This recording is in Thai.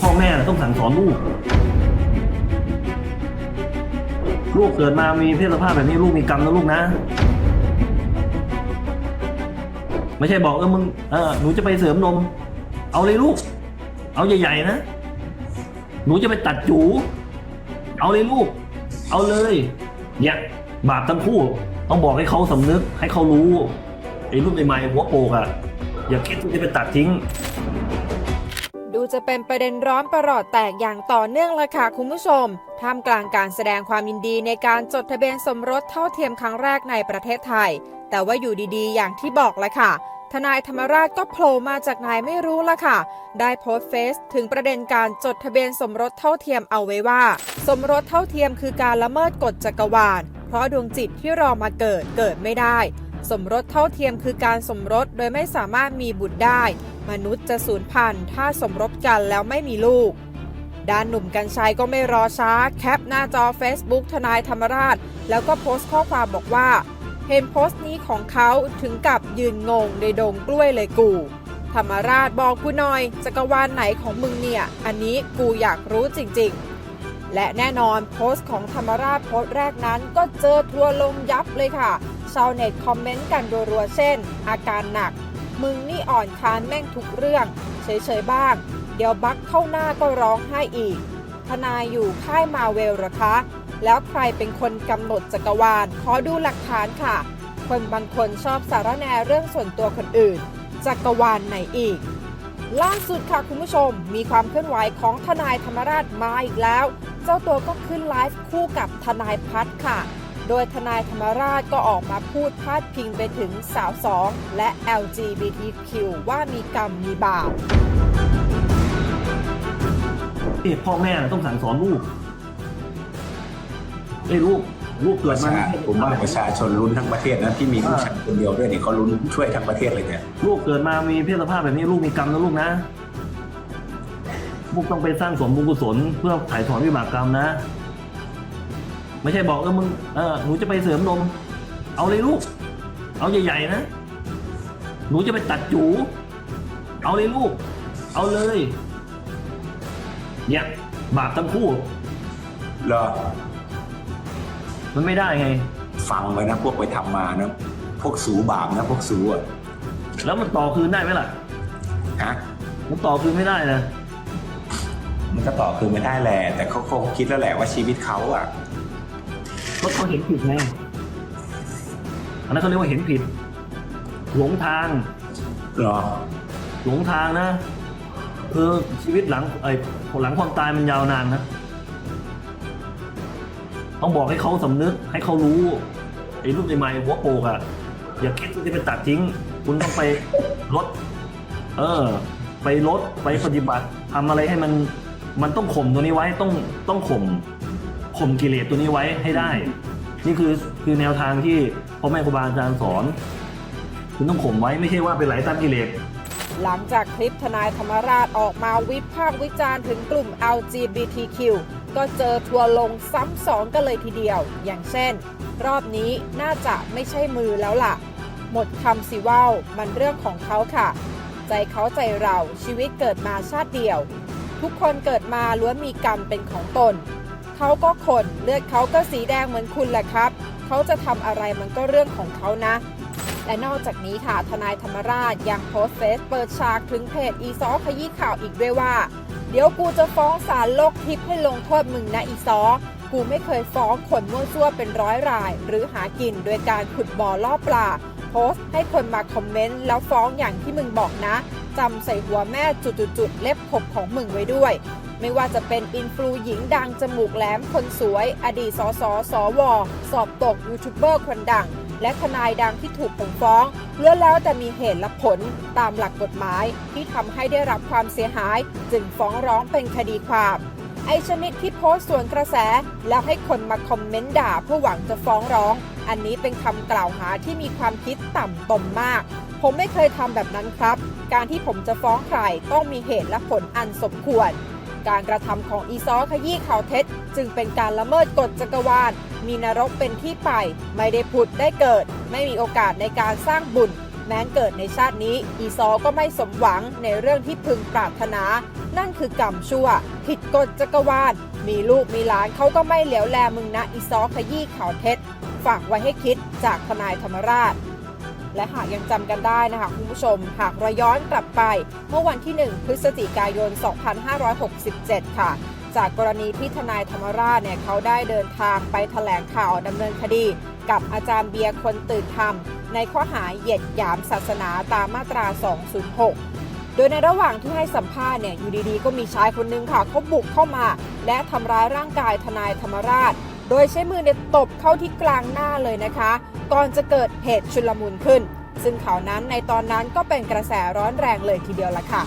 พ่อแม่ต้องสั่งสอนลูก ลูกเกิดมามีเพศสภาพแบบนี้ลูกมีกรรมนะลูกนะ ไม่ใช่บอกเออมึงเออหนูจะไปเสริมนม เอาเลยลูก เอาใหญ่ๆนะ หนูจะไปตัดจู เอาเลยลูก เอาเลย เนี่ยบาปทั้งคู่ต้องบอกให้เขาสำนึกให้เขารู้ไอ้ลูกใหม่ๆหัวโปกอะอย่าคิดว่จะไปตัดทิ้ง จะเป็นประเด็นร้อนประหลอดแตกอย่างต่อเนื่องเลยค่ะคุณผู้ชม ท่ามกลางการแสดงความยินดีในการจดทะเบียนสมรสเท่าเทียมครั้งแรกในประเทศไทย แต่ว่าอยู่ดีๆ อย่างที่บอกเลยค่ะทนายธรรมราชก็โผล่มาจากไหนไม่รู้ละค่ะ ได้โพสต์เฟซถึงประเด็นการจดทะเบียนสมรสเท่าเทียมเอาไว้ว่า สมรสเท่าเทียมคือการละเมิดกฎจักรวาล เพราะดวงจิตที่รอมาเกิดเกิดไม่ได้ สมรสเท่าเทียมคือการสมรสโดยไม่สามารถมีบุตรได้ มนุษย์จะสูญพันธุ์ถ้าสมรสกันแล้วไม่มีลูก ด้านหนุ่มกัญชัยก็ไม่รอช้า แคปหน้าจอ Facebook ทนายธรรมราช แล้วก็โพสต์ข้อความบอกว่า เห็นโพสต์นี้ของเขาถึงกับยืนงงในดงกล้วยเลยกู ธรรมราชบอกกูหน่อย จักรวาลไหนของมึงเนี่ย อันนี้กูอยากรู้จริง ๆและแน่นอนโพสต์ของธรรมราชโพสต์แรกนั้นก็เจอทัวร์ลงยับเลยค่ะ ชาวเน็ตคอมเมนต์กันรัวๆเช่น อาการหนัก มึงนี่อ่อนคานแม่งทุกเรื่อง เฉยๆบ้าง เดี๋ยวบักเข้าหน้าก็ร้องไห้อีก ทนายอยู่ค่ายมาเวลหรอคะ แล้วใครเป็นคนกำหนดจักรวาล ขอดูหลักฐานค่ะ คนบางคนชอบสารแนเรื่องส่วนตัวคนอื่น จักรวาลไหนอีก ล่าสุดค่ะคุณผู้ชม มีความเคลื่อนไหวของทนายธรรมราชมาอีกแล้ว เจ้าตัวก็ขึ้นไลฟ์คู่กับทนายพัฒค่ะ โดยทนายธรรมราชก็ออกมาพูดพาดพิงไปถึงสาวสอง และ LGBTQ ว่ามีกรรมมีบาปที่พ่อแม่ต้องสั่งสอนลูกไอ้ยลูกลูกเกิปดระมาชาผมว่าประชาชนลุ้นทั้งประเทศนะที่มีผู้ชายคนเดียวด้วยเนี่ยเขาลุ้นช่วยทั้งประเทศเลยเนี่ยลูกเกิดมามีเพศสภาพแบบนี้ลูกมีกรรมนะลูกนะลูกต้องไปสร้างสมบุญกุศลเพื่อถ่ายถอนวิบากกรรมนะ ไม่ใช่บอกเออมึงเออหนูจะไปเสริมนม เอาเลยลูก เอาใหญ่ๆนะ หนูจะไปตัดจูเอาเลยลูก เอาเลย เนี่ย บาปทั้งคู่ เหรอ มันไม่ได้ไง ฟังไว้นะ พวกไปทำมานะ พวกสูบาปนะ พวกสูอะ แล้วมันต่อคืนได้ไหมล่ะ ฮะ มันต่อคืนไม่ได้นะ มันก็ต่อคือไม่ได้แหละ แต่เขาคงคิดแล้วแหละว่าชีวิตเขาอะ เพราะเขาเห็นผิดไงอันนั้นเขาเรียกว่าเห็นผิด หลงทาง เหรอ หลงทางนะคือชีวิตหลังไอ้หลังความตายมันยาวนานนะ ต้องบอกให้เขาสำนึกให้เขารู้ไอ้ลูกใหม่ๆหัวโปกอะอย่าคิดว่าจะไปตัดทิ้ง คุณต้องไปลด เออ ไปลดไปปฏิบัติทำอะไรให้มันมันต้องข่มตัวนี้ไว้ต้องต้องข่ม ข่มกิเลสตัวนี้ไว้ให้ได้ นี่คือคือแนวทางที่พ่อแม่ครูบาอาจารย์สอน คุณต้องข่มไว้ไม่ใช่ว่าไปไหลตามกิเลสหลังจากคลิปทนายธรรมราชออกมาวิพากษ์วิจารณ์ถึงกลุ่ม LGBTQ ก็เจอทัวร์ลงซ้ำสองกันเลยทีเดียว อย่างเช่น รอบนี้น่าจะไม่ใช่มือแล้วล่ะ หมดคำสิว่าวมันเรื่องของเขาค่ะ ใจเขาใจเราชีวิตเกิดมาชาติเดียว ทุกคนเกิดมาล้วนมีกรรมเป็นของตน เขาก็คนเลือดเขาก็สีแดงเหมือนคุณแหละครับ เขาจะทำอะไรมันก็เรื่องของเขานะ และนอกจากนี้ค่ะทนายธรรมราชยังโพสต์เฟซเปิดฉากถึงเพจอีซอขยี้ข่าวอีกด้วยว่า เดี๋ยวกูจะฟ้องศาลโลกทิพย์ให้ลงโทษมึงนะอีซอกูไม่เคยฟ้องคนมั่วซั่วเป็นร้อยราย หรือหากินโดยการขุดบ่อล่อปลา โพสต์ให้คนมาคอมเมนต์แล้วฟ้องอย่างที่มึงบอกนะจำใส่หัวแม่จุดๆเล็บขบของมึงไว้ด้วย ไม่ว่าจะเป็นอินฟลูหญิงดังจมูกแหลมคนสวย อดีตสสสว สอบตกยูทูบเบอร์คนดัง และทนายดังที่ถูกผมฟ้องเลื่อนแล้วแต่มีเหตุและผลตามหลักกฎหมาย ที่ทำให้ได้รับความเสียหาย จึงฟ้องร้องเป็นคดีความไอชนิดที่โพสต์ส่วนกระแส แล้วให้คนมาคอมเมนต์ด่าเพื่อหวังจะฟ้องร้อง อันนี้เป็นคำกล่าวหาที่มีความคิดต่ำตมมาก ผมไม่เคยทำแบบนั้นครับ การที่ผมจะฟ้องใครต้องมีเหตุและผลอันสมควร การกระทำของอีซอขยี้ข่าวเท็จ จึงเป็นการละเมิดกฎจักรวาล มีนรกเป็นที่ไป ไม่ได้ผุดได้เกิด ไม่มีโอกาสในการสร้างบุญ แม้นเกิดในชาตินี้ อีซอก็ไม่สมหวังในเรื่องที่พึงปรารถนา นั่นคือกรรมชั่ว ผิดกฎจักรวาล มีลูกมีหลานเขาก็ไม่เหลียวแลมึงนะอีซอขยี้ข่าวเท็จ ฝากไว้ให้คิดจากทนายธรรมราช และหากยังจำกันได้นะคะคุณผู้ชม หากเราย้อนกลับไป เมื่อวันที่ 1 พฤศจิกายน 2567 ค่ะ จากกรณีที่ทนายธรรมราชเนี่ยเขาได้เดินทางไปแถลงข่าวดำเนินคดี กับอาจารย์เบียร์คนตื่นธรรม ในข้อหาเหยียดหยามศาสนาตามมาตรา 206โดยในระหว่างที่ให้สัมภาษณ์เนี่ยอยู่ดีๆ ก็มีชายคนนึงค่ะเขาบุกเข้ามา และทำร้ายร่างกายทนายธรรมราช โดยใช้มือเนี่ยตบเข้าที่กลางหน้าเลยนะคะ ก่อนจะเกิดเหตุชุลมุนขึ้น ซึ่งข่าวนั้นในตอนนั้นก็เป็นกระแสร้อนแรงเลยทีเดียวละค่ะ